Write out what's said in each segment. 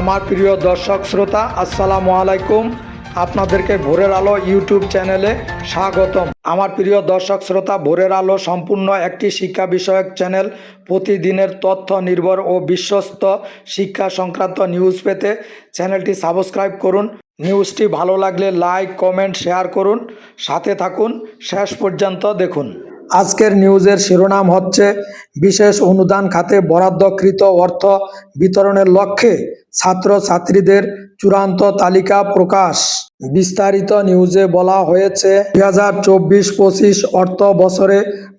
আমার প্রিয় দর্শক শ্রোতা, আসসালামু আলাইকুম। আপনাদেরকে ভোরের আলো ইউটিউব চ্যানেলে স্বাগতম। আমার প্রিয় দর্শক শ্রোতা, ভোরের আলো সম্পূর্ণ একটি শিক্ষা বিষয়ক চ্যানেল। প্রতিদিনের তথ্য নির্ভর ও বিশ্বস্ত শিক্ষা সংক্রান্ত নিউজ পেতে চ্যানেলটি সাবস্ক্রাইব করুন। নিউজটি ভালো লাগলে লাইক, কমেন্ট, শেয়ার করুন। সাথে থাকুন। শেষ পর্যন্ত দেখুন। আজকের নিউজের শিরোনাম হচ্ছে, বিশেষ অনুদান খাতে বরাদ্দকৃত অর্থ বিতরণের লক্ষ্যে ছাত্র ছাত্রীদের চূড়ান্ত তালিকা প্রকাশ। বিস্তারিত নিউজে বলা হয়েছে, দুই হাজার চব্বিশ পঁচিশ অর্থ বছরে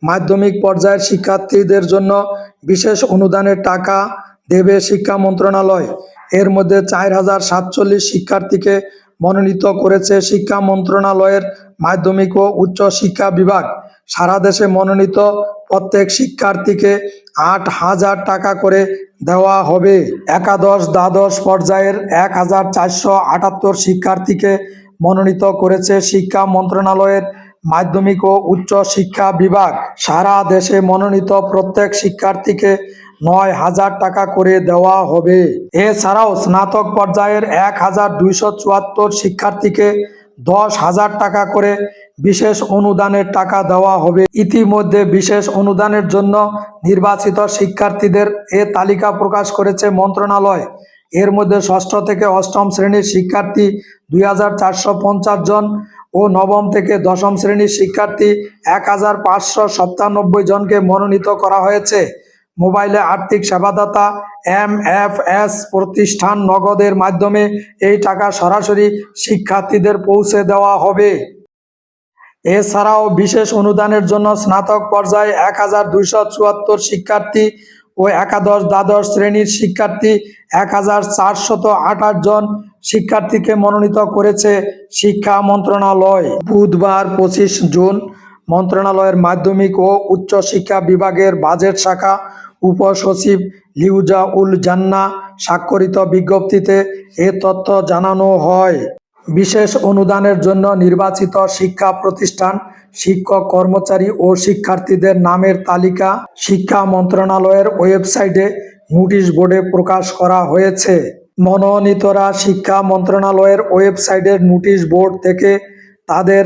মাধ্যমিক পর্যায়ের শিক্ষার্থীদের জন্য বিশেষ অনুদানের টাকা দেবে শিক্ষা মন্ত্রণালয়। এর মধ্যে চার হাজার সাতচল্লিশ শিক্ষার্থীকে মনোনীত করেছে শিক্ষা মন্ত্রণালয়ের মাধ্যমিক ও উচ্চ শিক্ষা বিভাগ। সারা দেশে মনোনীত প্রত্যেক শিক্ষার্থীকে আট হাজার টাকা করে দেওয়া হবে। একাদশ দ্বাদশ পর্যায়ের এক হাজার চারশো আটাত্তর শিক্ষার্থীকে মনোনীত করেছে শিক্ষা মন্ত্রণালয়ের মাধ্যমিক ও উচ্চ শিক্ষা বিভাগ। সারা দেশে মনোনীত প্রত্যেক শিক্ষার্থীকে নয় হাজার টাকা করে দেওয়া হবে। এছাড়াও স্নাতক পর্যায়ের এক হাজার দুইশো চুয়াত্তর শিক্ষার্থীকে দশ হাজার টাকা করে বিশেষ অনুদানের টাকা দেওয়া হবে। ইতিমধ্যে বিশেষ অনুদানের জন্য নির্বাচিত শিক্ষার্থীদের এ তালিকা প্রকাশ করেছে মন্ত্রণালয়। এর মধ্যে ষষ্ঠ থেকে অষ্টম শ্রেণির শিক্ষার্থী দুই হাজার চারশো পঞ্চাশ জন ও নবম থেকে দশম শ্রেণির শিক্ষার্থী এক জনকে মনোনীত করা হয়েছে। মোবাইলে আর্থিক সেবাদাতা, এম এফ এস প্রতিষ্ঠান নগদের মাধ্যমে এই টাকা সরাসরি শিক্ষার্থীদের পৌঁছে দেওয়া হবে। এছাড়াও বিশেষ অনুদানের জন্য স্নাতক পর্যায়ে এক হাজার দুইশো চুয়াত্তর শিক্ষার্থী ও একাদশ দ্বাদশ শ্রেণির শিক্ষার্থী এক হাজার আঠাশ জন শিক্ষার্থীকে মনোনীত করেছে শিক্ষা মন্ত্রণালয়। বুধবার পঁচিশ জুন মন্ত্রণালয়ের মাধ্যমিক ও উচ্চ শিক্ষা বিভাগের বাজেট শাখা উপসচিব লিউজা উল জান্না স্বাক্ষরিত বিজ্ঞপ্তিতে এ তথ্য জানানো হয়। বিশেষ অনুদানের জন্য নির্বাচিত শিক্ষা প্রতিষ্ঠান, শিক্ষক কর্মচারী ও শিক্ষার্থীদের নামের তালিকা শিক্ষা মন্ত্রণালয়ের ওয়েবসাইটে নোটিশ বোর্ডে প্রকাশ করা হয়েছে। মনোনীতরা শিক্ষা মন্ত্রণালয়ের ওয়েবসাইটের নোটিশ বোর্ড থেকে তাদের